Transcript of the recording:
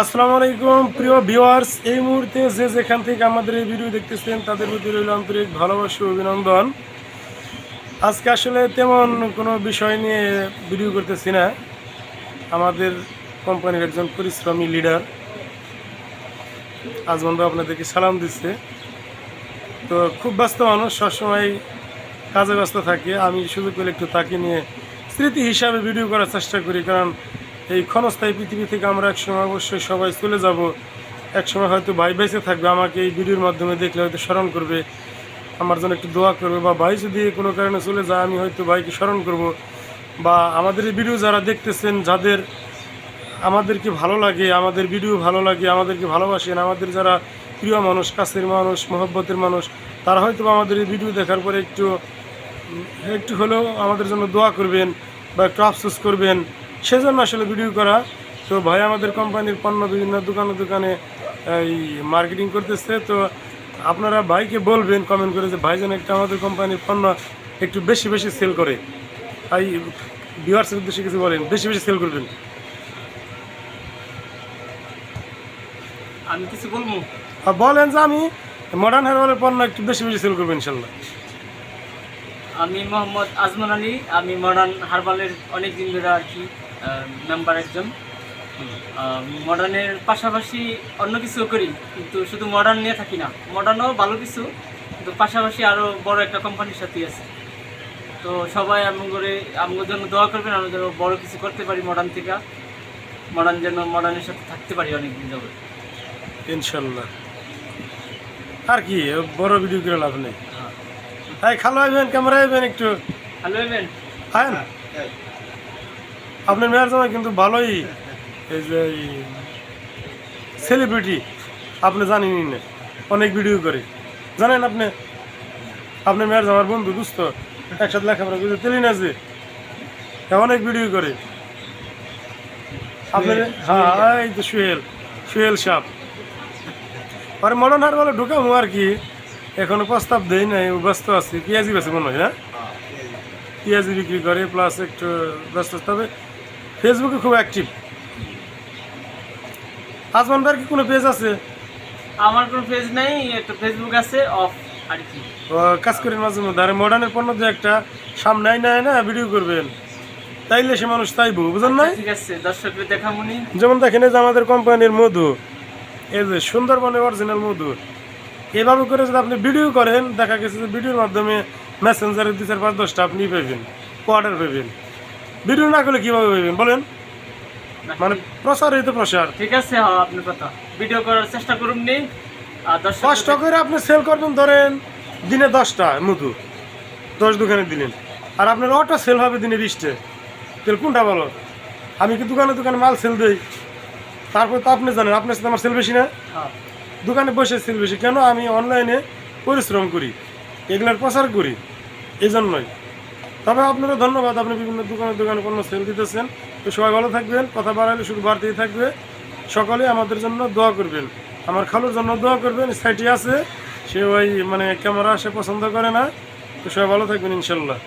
আসসালামু আলাইকুম, প্রিয় ভিউয়ার্স, এই মুহূর্তে যে যেখান থেকে আমাদের এই ভিডিও দেখতেছেন, তাদের প্রতি রইল আন্তরিক ভালোবাসা অভিনন্দন। আজকে আসলে তেমন কোনো বিষয় নিয়ে ভিডিও করতেছি না। আমাদের কোম্পানির একজন পরিশ্রমী লিডার আজমন ভাই আপনাদেরকে সালাম দিচ্ছে। তো খুব ব্যস্ত মানুষ, সবসময় কাজে ব্যস্ত থাকে। আমি সুযোগ পেলে একটু তাকে নিয়ে স্মৃতি হিসাবে ভিডিও করার চেষ্টা করি, কারণ এই ক্ষণস্থায়ী পৃথিবী থেকে আমরা একসময় অবশ্যই সবাই চলে যাব। একসময় হয়তো ভাই বেঁচে থাকবে, আমাকে এই ভিডিওর মাধ্যমে দেখলে হয়তো স্মরণ করবে। আমার জন্য একটু দোয়া করবে, বা ভাই যদি কোনো কারণে চলে যায়, আমি হয়তো ভাইকে স্মরণ করব। বা আমাদের এই ভিডিও যারা দেখতেছেন, যাদের আমাদেরকে ভালো লাগে, আমাদের ভিডিও ভালো লাগে, আমাদেরকে ভালোবাসেন, আমাদের যারা প্রিয় মানুষ, কাছের মানুষ, মহব্বতের মানুষ, তারা হয়তো আমাদের এই ভিডিও দেখার পরে একটু একটু হলেও আমাদের জন্য দোয়া করবেন, বা একটু আফসোস করবেন। সেজন্য আসলে ভিডিও করা। তো ভাই আমাদের কোম্পানির পণ্য বিভিন্ন দোকানে দোকানে এই মার্কেটিং করতেছে। তো আপনারা ভাইকে বলবেন কমেন্ট করে যে ভাই যেন একটা আমাদের কোম্পানির পণ্য একটু বেশি বেশি সেল করে। তাই ভিউয়ার্সের উদ্দেশ্যে কিছু বলেন বেশি বেশি সেল করবেন। আমি কিছু বলব? বলেন যে আমি মডার্ন হেয়ারওয়ালের পণ্য একটু বেশি বেশি সেল করব ইনশাল্লাহ। আমি মোহাম্মদ আজমান আলী আমি মডার্ন হারবালের অনেক দিন ধরে আর কি মেম্বার একজন। মডার্নের পাশাপাশি অন্য কিছু করি কিন্তু শুধু মডার্ন নিয়ে থাকি না। মডার্নও ভালো কিছু কিন্তু পাশাপাশি আরও বড় একটা কোম্পানির সাথে আছে। তো সবাই এমন করে আমার জন্য দোয়া করবেন আমরা যেন বড় কিছু করতে পারি মডার্ন থেকে। মডার্ন যেন মডার্নের সাথে থাকতে পারি অনেক দিন যাবে ইনশাল্লাহ। আর কি বড় ভিডিও করে লাভ নেই। তাই খালো আইবেন ক্যামেরা আইবেন একটু। হ্যালো আইবেন হ্যাঁ। না আপনার মেয়ের জামাই কিন্তু ভালোই এই যে সেলিব্রিটি আপনি জানেনই না। অনেক ভিডিও করে। জানেন আপনি? আপনার মেয়ের জামার বন্ধু দুস্থ একসাথে লেখাপড়া করতে তেলি না যে। হ্যাঁ, অনেক ভিডিও করে। আপনার হ্যাঁ এই তো সুহেল সুহেল সাপ। পরে মডার্ন হার বলে ঢুকামো আর কি। এখনও প্রস্তাব দেই নাই ব্যস্ত আছি। পেঁয়াজি বেছে মনে হয় না পেঁয়াজি। বিক্রি করে প্লাস একটু ব্যস্ত। তবে ফেসবুকে খুব অ্যাক্টিভ আজমান ভাইয়ের কি কোনো পেজ আছে? আমার কোনো পেজ নেই একটা ফেসবুক আছে অফ আর কি। কাজ করেন মাঝে মধ্যে। আর মডার্নের পণ্য যে একটা সামনে নেয় না ভিডিও করবেন। তাইলে সে মানুষ তাইবো বুঝলেন নাই? ঠিক আছে দর্শকদের দেখামুনি যেমন দেখেন এই যে আমাদের কোম্পানির মধু। এই যে সুন্দরবনের অরিজিনাল মধু। এভাবে করে যদি আপনি ভিডিও করেন দেখা গেছে যে ভিডিওর মাধ্যমে মেসেঞ্জারে দু চার পাঁচ দশটা আপনি পাবেন অর্ডার পাবেন ভিডিও না করলে কীভাবে পাবেন বলেন। মানে প্রসার এই তো প্রসার। ঠিক আছে হ্যাঁ আপনার কথা। ভিডিও করার চেষ্টা করুন নি। কষ্ট করে আপনি সেল করবেন ধরেন দিনে দশটা মধু দশ দোকানে দিলেন। আর আপনার অটো সেল হবে দিনে বিশটে। তাহলে কোনটা বলো আমি কি দোকানে দোকানে মাল সেল দিই? তারপর তো আপনি জানেন আপনার সাথে আমার সেল বেশি না। হ্যাঁ। দোকানে বসে সেল বেশি। কেন? আমি অনলাইনে পরিশ্রম করি। এগুলার প্রচার করি। এই জন্যই তবে আপনারা ধন্যবাদ, আপনি বিভিন্ন দোকানে দোকানে কোনো সেল দিতেছেন। তো সবাই ভালো থাকবেন, কথা বাড়াইলে শুধু বাড়তেই থাকবে। সকলে আমাদের জন্য দোয়া করবেন। আমার খালুর জন্য দোয়া করবেন সাইটি আছে। সে ওই মানে ক্যামেরা সে পছন্দ করে না। তো সবাই ভালো থাকবেন, ইনশাল্লাহ।